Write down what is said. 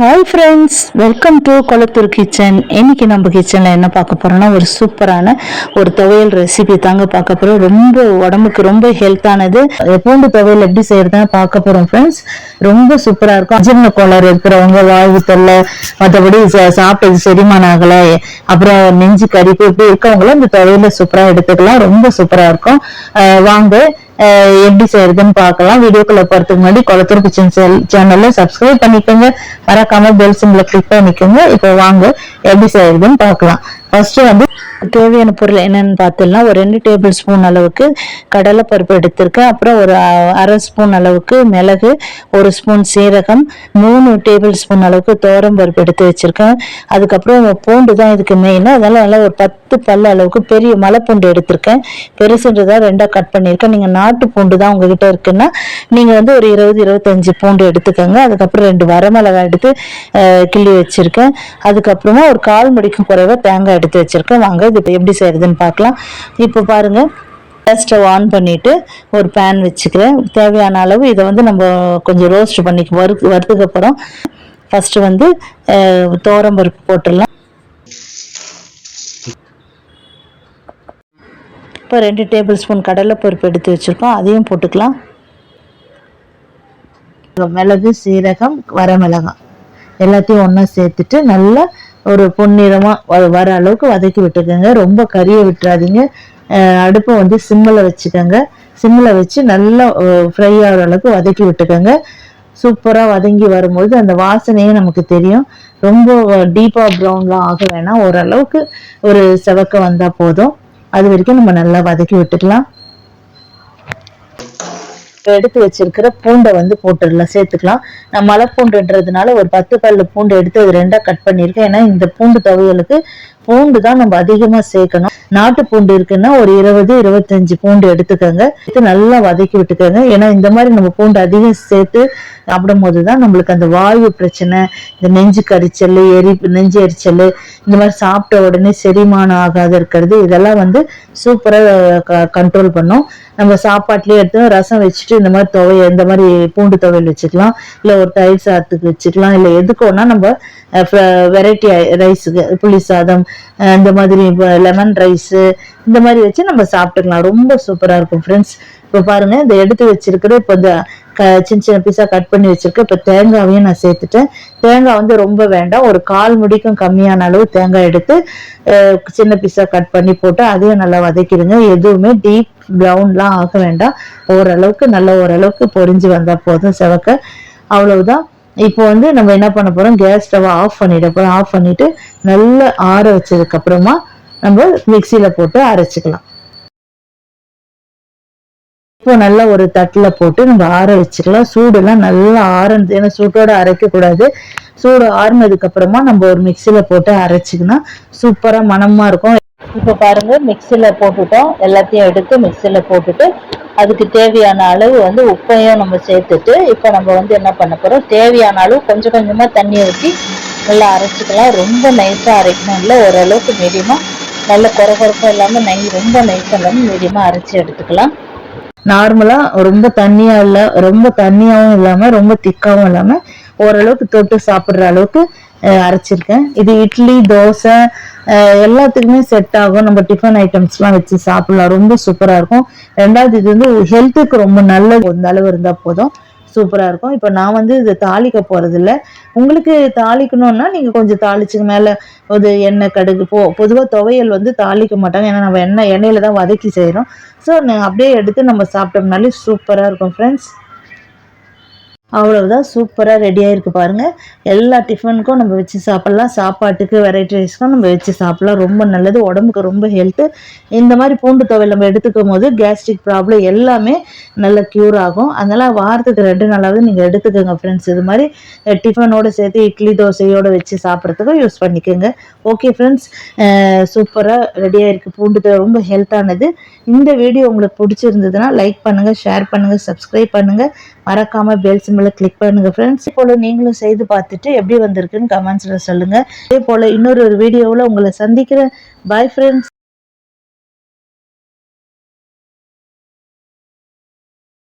Hi friends welcome to Kolathur kitchen இன்னைக்கு நம்ம கிச்சனில் என்ன பார்க்க போகிறோன்னா ஒரு சூப்பரான ஒரு துவையல் ரெசிபி தாங்க பார்க்க போகிறோம் ரொம்ப உடம்புக்கு ரொம்ப ஹெல்த்தானது பூண்டு துவையல் எப்படி செய்யறதுன்னு பார்க்க போகிறோம் ஃப்ரெண்ட்ஸ் ரொம்ப சூப்பராக இருக்கும். அஜீர்ண கோளாறு இருக்கிறவங்க வாழ்வு தொல்லை மற்றபடி சாப்பிட்டது செரிமானம் ஆகலை. அப்புறம் நெஞ்சு கறிப்பு இப்படி இருக்கவங்களும் இந்த துவையல சூப்பராக எடுத்துக்கலாம். ரொம்ப சூப்பராக இருக்கும். வாங்க எப்படி செய்யறதுன்னு பார்க்கலாம். வீடியோக்குள்ள போறதுக்கு முன்னாடி குளத்தூர் கிச்சன் சேனல்ல சப்ஸ்கிரைப் பண்ணிக்கோங்க. மறக்காம பெல் சிம்பிள கிளிக் பண்ணிக்கோங்க. இப்போ வாங்க எப்படி செய்யறதுன்னு பார்க்கலாம். ஃபர்ஸ்ட் வந்து தேவையான பொருள் என்னன்னு பார்த்தோம்னா ஒரு ரெண்டு டேபிள் ஸ்பூன் அளவுக்கு கடலைப்பருப்பு எடுத்திருக்கேன். அப்புறம் ஒரு அ- அரை ஸ்பூன் அளவுக்கு மிளகு ஒரு ஸ்பூன் சீரகம் மூணு டேபிள் ஸ்பூன் அளவுக்கு தோரம் பருப்பு எடுத்து வச்சிருக்கேன். அதுக்கப்புறம் பூண்டு தான் இதுக்கு மெயின் அதனால நல்லா ஒரு பத்து பல்லு அளவுக்கு பெரிய மலை பூண்டு எடுத்திருக்கேன். பெருசுன்றதாக ரெண்டாக கட் பண்ணியிருக்கேன். நீங்கள் நாட்டு பூண்டு தான் உங்ககிட்ட இருக்குன்னா நீங்கள் வந்து ஒரு இருபது இருபத்தஞ்சு பூண்டு எடுத்துக்கோங்க. அதுக்கப்புறம் ரெண்டு வரமிளகாய் எடுத்து கிள்ளி வச்சிருக்கேன். அதுக்கப்புறமா ஒரு கால் முடிக்கும் குறைவாக தேங்காய் எடுத்து வச்சிருக்கேன். வாங்க இது இப்போ எப்படி செய்கிறதுன்னு பார்க்கலாம். இப்போ பாருங்க ஸ்டவ் ஆன் பண்ணிட்டு ஒரு பேன் வச்சுக்கிறேன். தேவையான அளவு இதை வந்து நம்ம கொஞ்சம் ரோஸ்ட் பண்ணி வறு வறுத்துக்கப்புறம் ஃபஸ்ட்டு வந்து அஹ், பருப்பு போட்டுடலாம். இப்போ ரெண்டு டேபிள் ஸ்பூன் கடலைப்பருப்பு எடுத்து வச்சுருக்கோம். அதையும் போட்டுக்கலாம். மிளகு சீரகம் வரமிளகாய் எல்லாத்தையும் ஒன்றா சேர்த்துட்டு நல்லா ஒரு பொன்னிறமாக வர அளவுக்கு வதக்கி விட்டுக்கோங்க. ரொம்ப கறியை விட்டுறாதீங்க. அடுப்பை வந்து சிம்மில் வச்சுக்கோங்க. சிம்மில் வச்சு நல்லா ஃப்ரை ஆகிற அளவுக்கு வதக்கி விட்டுக்கோங்க. சூப்பராக வதங்கி வரும்போது அந்த வாசனையே நமக்கு தெரியும். ரொம்ப டீப்பாக ப்ரௌன்லாம் ஆக வேணாம். ஓரளவுக்கு ஒரு செவக்க வந்தால் போதும். அது வரைக்கும் நம்ம நல்லா வதக்கி விட்டுக்கலாம். எடுத்து வச்சிருக்கிற பூண்டை வந்து போட்டுடலாம் சேர்த்துக்கலாம். நான் மலை பூண்டுன்றதுனால ஒரு பத்து பல்லு பூண்டு எடுத்து அது ரெண்டா கட் பண்ணியிருக்கேன். ஏன்னா இந்த பூண்டு துவையலுக்கு பூண்டு தான் நம்ம அதிகமா சேர்க்கணும். நாட்டு பூண்டு இருக்குன்னா ஒரு இருபது இருபத்தஞ்சு பூண்டு எடுத்துக்கோங்க. எடுத்து நல்லா வதக்கி விட்டுக்கோங்க. ஏன்னா இந்த மாதிரி நம்ம பூண்டு அதிகம் சேர்த்து சாப்பிடும் போது தான் நம்மளுக்கு அந்த வாயு பிரச்சனை இந்த நெஞ்சு கரிச்சல் எரி நெஞ்சு எரிச்சல் இந்த மாதிரி சாப்பிட்ட உடனே செரிமானம் ஆகாத இருக்கிறது இதெல்லாம் வந்து சூப்பராக கண்ட்ரோல் பண்ணும். நம்ம சாப்பாட்லயே எடுத்து ரசம் வச்சுட்டு இந்த மாதிரி துவைய இந்த மாதிரி பூண்டு துவையல் வச்சுக்கலாம். இல்லை ஒரு தயிர் சாதத்துக்கு வச்சுக்கலாம். இல்லை எதுக்கோனா நம்ம வெரைட்டி ரைஸுக்கு புளி சாதம் இந்த மாதிரி லெமன் ரைஸு இந்த மாதிரி வச்சு நம்ம சாப்பிட்டுக்கலாம். ரொம்ப சூப்பராக இருக்கும் ஃப்ரெண்ட்ஸ் இப்போ பாருங்க இந்த எடுத்து வச்சிருக்கிற இப்போ இந்த சின்ன சின்ன பீஸா கட் பண்ணி வச்சிருக்கேன் இப்போ தேங்காவையும் நான் சேர்த்துட்டேன். தேங்காய் வந்து ரொம்ப வேண்டாம். ஒரு கால் முடிக்கும் கம்மியான அளவு தேங்காய் எடுத்து சின்ன பீஸா கட் பண்ணி போட்டு அதையும் நல்லா வதக்கிடுங்க. எதுவுமே டீப் ப்ரௌன்லாம் ஆக வேண்டாம். ஓரளவுக்கு நல்ல ஓரளவுக்கு பொரிஞ்சு வந்தால் போதும் செவக்க. அவ்வளவுதான். இப்போ வந்து நம்ம என்ன பண்ண போறோம்? கேஸ் ஸ்டவ் ஆஃப் பண்ணிட போறோம். ஆஃப் பண்ணிட்டு நல்லா ஆற வச்சதுக்கு அப்புறமா நம்ம மிக்சியில போட்டு அரைச்சிக்கலாம். இப்போ நல்லா ஒரு தட்டில் போட்டு நம்ம ஆற வச்சுக்கலாம். சூடெல்லாம் நல்லா ஆறனது ஏன்னா சூட்டோட அரைக்கக்கூடாது சூடு ஆறுனதுக்கப்புறமா நம்ம ஒரு மிக்சியில் போட்டு அரைச்சிக்கணும் சூப்பராக மனமாக இருக்கும். இப்போ பாருங்கள் மிக்சியில் போட்டுட்டோம். எல்லாத்தையும் எடுத்து மிக்சியில் போட்டுட்டு அதுக்கு தேவையான அளவு வந்து உப்பையும் நம்ம சேர்த்துட்டு இப்போ நம்ம வந்து என்ன பண்ண போகிறோம் தேவையான அளவு கொஞ்சம் கொஞ்சமாக தண்ணி ஊற்றி நல்லா அரைச்சிக்கலாம். ரொம்ப நைஸாக அரைக்கணும். இல்லை ஓரளவுக்கு மீடியமாக நல்ல குறை குறைப்பும் இல்லாமல் நை ரொம்ப நைஸாக இல்லாமல் மீடியமாக அரைச்சி எடுத்துக்கலாம். நார்மலா ரொம்ப தண்ணியா இல்ல ரொம்ப தண்ணியாவும் இல்லாம ரொம்ப திக்காவும் இல்லாம ஓரளவுக்கு தொட்டு சாப்பிடுற அளவுக்கு அரைச்சிருக்கேன். இது இட்லி தோசை எல்லாத்துக்குமே செட் ஆகும். நம்ம டிஃபன் ஐட்டம்ஸ்லாம் வச்சு சாப்பிடலாம். ரொம்ப சூப்பராக இருக்கும். ரெண்டாவது இது வந்து ஹெல்த்துக்கு ரொம்ப நல்லது. இந்த அளவு இருந்தால் போதும். சூப்பராக இருக்கும். இப்போ நான் வந்து இது தாளிக்க போகிறதில்ல உங்களுக்கு தாளிக்கணும்னா நீங்கள் கொஞ்சம் தாளிச்சுக்கு மேலே ஒரு எண்ணெய் கடுகு போ பொதுவாக துவையல் வந்து தாளிக்க மாட்டாங்க. ஏன்னா நம்ம எண்ணெய் எண்ணெயில் தான் வதக்கி செய்கிறோம் ஸோ அப்படியே எடுத்து நம்ம சாப்பிட்டோம்னாலே சூப்பராக இருக்கும் ஃப்ரெண்ட்ஸ் அவ்வளவுதான் சூப்பராக ரெடி ஆயிருக்கு பாருங்க. எல்லா டிஃபனுக்கும் நம்ம வச்சு சாப்பிடலாம். சாப்பாட்டுக்கு வெரைட்டி ரைஸ்க்கும் நம்ம வச்சு சாப்பிடலாம். ரொம்ப நல்லது. உடம்புக்கு ரொம்ப ஹெல்த்து இந்த மாதிரி பூண்டு துவையல் நம்ம எடுத்துக்கும் போது கேஸ்ட்ரிக் ப்ராப்ளம் எல்லாமே நல்ல க்யூர் ஆகும். அதனால வாரத்துக்கு ரெண்டு நாளாவது நீங்கள் எடுத்துக்கோங்க ஃப்ரெண்ட்ஸ் இது மாதிரி டிஃபனோட சேர்த்து இட்லி தோசையோடு வச்சு சாப்பிட்றதுக்கும் யூஸ் பண்ணிக்கோங்க. ஓகே ஃப்ரெண்ட்ஸ் சூப்பராக ரெடியாக இருக்குது பூண்டு துவை ரொம்ப ஹெல்த்தானது இந்த வீடியோ உங்களுக்கு பிடிச்சிருந்ததுன்னா லைக் பண்ணுங்கள் ஷேர் பண்ணுங்கள் சப்ஸ்கிரைப் பண்ணுங்கள் மறக்காமல் பெல்ஸ் மேலே கிளிக் பண்ணுங்கள் ஃப்ரெண்ட்ஸ் போல் நீங்களும் செய்து பார்த்துட்டு எப்படி வந்திருக்குன்னு கமெண்ட்ஸில் சொல்லுங்கள் இதே போல் இன்னொரு ஒரு வீடியோவில் உங்களை சந்திக்கிறேன். Bye friends